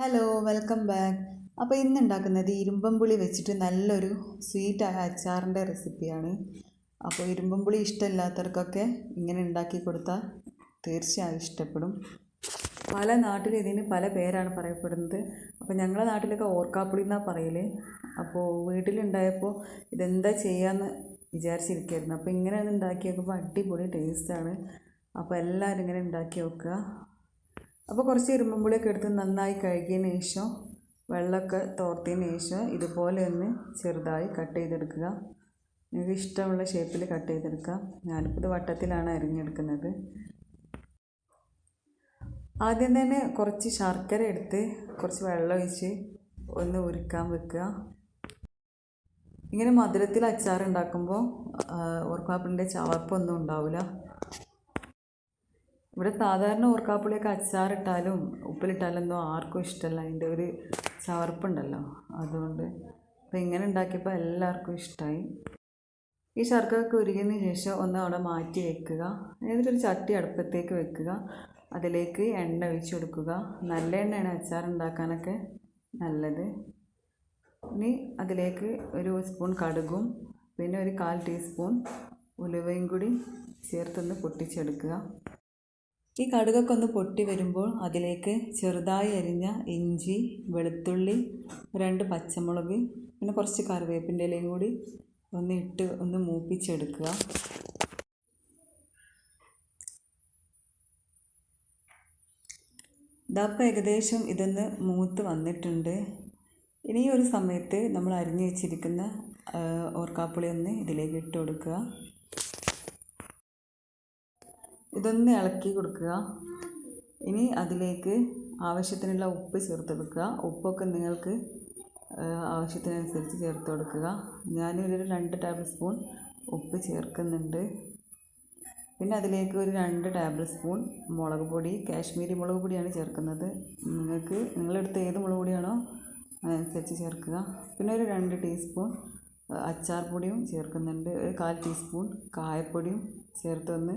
Hello welcome back അപ്പോൾ ഇന്ന് ഉണ്ടാക്കുന്നത് ഇരുമ്പമ്പുളി വെച്ചിട്ട് നല്ലൊരു സ്വീറ്റ് അച്ചാറിന്റെ റെസിപ്പിയാണ് അപ്പോൾ ഇരുമ്പമ്പുളി ഇഷ്ടമില്ലാത്തവർക്കൊക്കെ ഇങ്ങനെ ഉണ്ടാക്കി കൊടുത്താൽ തീർച്ചയായും ഇഷ്ടപ്പെടും. പല നാട്ടിലും ഇതിന് പല പേരാണ് പറയപ്പെടുന്നത്. അപ്പോൾ ഞങ്ങളുടെ നാട്ടിലൊക്കെ ഓർക്കാപ്പുളി എന്നാണ് പറയൽ അപ്പോൾ വീട്ടിലുണ്ടായപ്പോൾ ഇതെന്താ ചെയ്യാമെന്ന് വിചാരിച്ചിരിക്കുകയായിരുന്നു അപ്പോൾ ഇങ്ങനെ ഉണ്ടാക്കിയപ്പോൾ അടിപൊളി ടേസ്റ്റാണ് അപ്പോൾ എല്ലാവരും ഇങ്ങനെ ഉണ്ടാക്കി നോക്കുക. അപ്പോൾ കുറച്ച് ഇരുമ്പുളിയൊക്കെ എടുത്ത് നന്നായി കഴുകിയതിന് ശേഷം വെള്ളമൊക്കെ തോർത്തതിന് ശേഷം ഇതുപോലെ ഒന്ന് ചെറുതായി കട്ട് ചെയ്തെടുക്കുക. നിങ്ങൾക്ക് ഇഷ്ടമുള്ള ഷേപ്പിൽ കട്ട് ചെയ്തെടുക്കാം ഞാനിപ്പോൾ ഇത് വട്ടത്തിലാണ് അരിഞ്ഞെടുക്കുന്നത്. ആദ്യം തന്നെ കുറച്ച് ശർക്കര എടുത്ത് കുറച്ച് വെള്ളം ഒഴിച്ച് ഒന്ന് ഉരുക്കാൻ വെക്കുക. ഇങ്ങനെ മധുരത്തിൽ അച്ചാർ ഉണ്ടാക്കുമ്പോൾ ഓർക്കാപ്പിളിന്റെ ചവപ്പൊന്നും ഉണ്ടാവില്ല ഇവിടെ സാധാരണ ഓർക്കാപ്പുളിയൊക്കെ അച്ചാറിട്ടാലും ഉപ്പിലിട്ടാലൊന്നും ആർക്കും ഇഷ്ടമല്ല. അതിന്റെ ഒരു ചവർപ്പുണ്ടല്ലോ. അതുകൊണ്ട് അപ്പോൾ ഇങ്ങനെ ഉണ്ടാക്കിയപ്പോൾ എല്ലാവർക്കും ഇഷ്ടമായി ഈ ശർക്കരയൊക്കെ ഉരുകിയതിന് ശേഷം ഒന്ന് അവിടെ മാറ്റി വെക്കുക. ഏതൊരു ചട്ടി അടുപ്പത്തേക്ക് വെക്കുക. അതിലേക്ക് എണ്ണ ഒഴിച്ച് കൊടുക്കുക. നല്ല എണ്ണയാണ് അച്ചാർ ഉണ്ടാക്കാനൊക്കെ നല്ലത്. ഇനി അതിലേക്ക് ഒരു സ്പൂൺ കടുകും പിന്നെ ഒരു കാൽ ടീസ്പൂൺ ഉലുവയും കൂടി ചേർത്തൊന്ന് പൊട്ടിച്ചെടുക്കുക. ഈ കടുകൊക്കെ ഒന്ന് പൊട്ടി വരുമ്പോൾ അതിലേക്ക് ചെറുതായി അരിഞ്ഞ ഇഞ്ചി വെളുത്തുള്ളി രണ്ട് പച്ചമുളക് പിന്നെ കുറച്ച് കറിവേപ്പിന്റെ ഇലയും കൂടി ഒന്ന് ഇട്ട് ഒന്ന് മൂപ്പിച്ചെടുക്കുക. ഇതപ്പം ഏകദേശം ഇതൊന്ന് മൂത്ത് വന്നിട്ടുണ്ട്. ഇനി ഒരു സമയത്ത് നമ്മൾ അരിഞ്ഞു വെച്ചിരിക്കുന്ന ഓർക്കാപ്പുളി ഒന്ന് ഇതിലേക്ക് ഇട്ട് കൊടുക്കുക. ഇതൊന്ന് ഇളക്കി കൊടുക്കുക. ഇനി അതിലേക്ക് ആവശ്യത്തിനുള്ള ഉപ്പ് ചേർത്ത് കൊടുക്കുക. ഉപ്പൊക്കെ നിങ്ങൾക്ക് ആവശ്യത്തിനനുസരിച്ച് ചേർത്ത് കൊടുക്കുക. ഞാനൊരു രണ്ട് ടേബിൾ സ്പൂൺ ഉപ്പ് ചേർക്കുന്നുണ്ട്. പിന്നെ അതിലേക്ക് ഒരു രണ്ട് ടേബിൾ സ്പൂൺ മുളക് പൊടി കാശ്മീരി മുളക് പൊടിയാണ് ചേർക്കുന്നത്. നിങ്ങൾക്ക് നിങ്ങളെടുത്ത് ഏത് മുളക് പൊടിയാണോ അതനുസരിച്ച് ചേർക്കുക. പിന്നെ ഒരു രണ്ട് ടീസ്പൂൺ അച്ചാർ പൊടിയും ചേർക്കുന്നുണ്ട്. ഒരു കാൽ ടീസ്പൂൺ കായപ്പൊടിയും ചേർത്ത് ഒന്ന്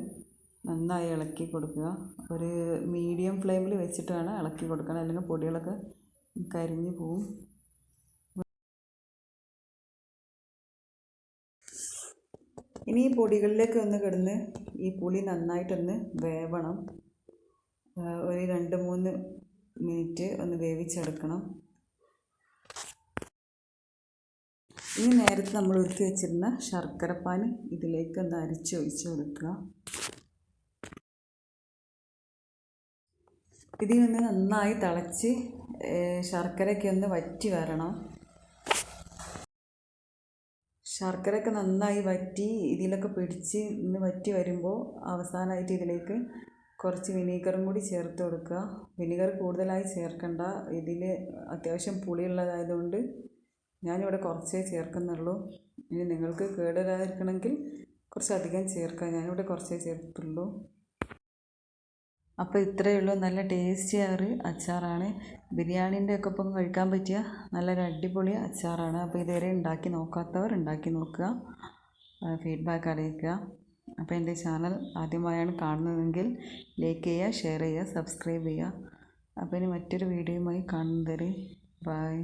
നന്നായി ഇളക്കി കൊടുക്കുക. ഒരു മീഡിയം ഫ്ലെയിമിൽ വെച്ചിട്ട് വേണം ഇളക്കി കൊടുക്കണം. അല്ലെങ്കിൽ പൊടികളൊക്കെ കരിഞ്ഞു പോവും. ഇനി ഈ പൊടികളിലേക്ക് ഒന്ന് കിടന്ന് ഈ പുളി നന്നായിട്ടൊന്ന് വേവണം. ഒരു രണ്ട് മൂന്ന് മിനിറ്റ് ഒന്ന് വേവിച്ചെടുക്കണം. ഇനി നേരത്തെ നമ്മൾ ഉരുത്തി വെച്ചിരുന്ന ശർക്കരപ്പാൻ ഇതിലേക്ക് ഒന്ന് അരിച്ച് കൊടുക്കുക. ഇതിൽ നിന്ന് നന്നായി തിളച്ച് ശർക്കരയ്ക്ക് ഒന്ന് വറ്റി വരണം. ശർക്കരയൊക്കെ നന്നായി വറ്റി ഇതിലൊക്കെ പിടിച്ച് ഇന്ന് വറ്റി വരുമ്പോൾ അവസാനമായിട്ട് ഇതിലേക്ക് കുറച്ച് വിനീഗറും കൂടി ചേർത്ത് കൊടുക്കുക. വിനീഗർ കൂടുതലായി ചേർക്കണ്ട. ഇതിൽ അത്യാവശ്യം പുളിയുള്ളതായതുകൊണ്ട് ഞാനിവിടെ കുറച്ചേ ചേർക്കുന്നുള്ളൂ. ഇനി നിങ്ങൾക്ക് കേടുവരാതിരിക്കണമെങ്കിൽ കുറച്ചധികം ചേർക്കാം ഞാനിവിടെ കുറച്ചേ ചേർത്തുള്ളൂ അപ്പോൾ ഇത്രയേ ഉള്ളൂ. നല്ല ടേസ്റ്റിയായൊരു അച്ചാറാണ്. ബിരിയാണീന്റെ ഒക്കെ ഒപ്പം കഴിക്കാൻ പറ്റിയ നല്ലൊരു അടിപൊളി അച്ചാറാണ്. അപ്പോൾ ഇതുവരെ ഉണ്ടാക്കി നോക്കാത്തവർ ഉണ്ടാക്കി നോക്കുക. ഫീഡ്ബാക്ക് അറിയിക്കുക. അപ്പോൾ എന്റെ ചാനൽ ആദ്യമായാണ് കാണുന്നതെങ്കിൽ ലൈക്ക് ചെയ്യുക ഷെയർ ചെയ്യുക സബ്സ്ക്രൈബ് ചെയ്യുക. അപ്പോൾ ഇനി മറ്റൊരു വീഡിയോയുമായി കാണുന്നതരെ ബൈ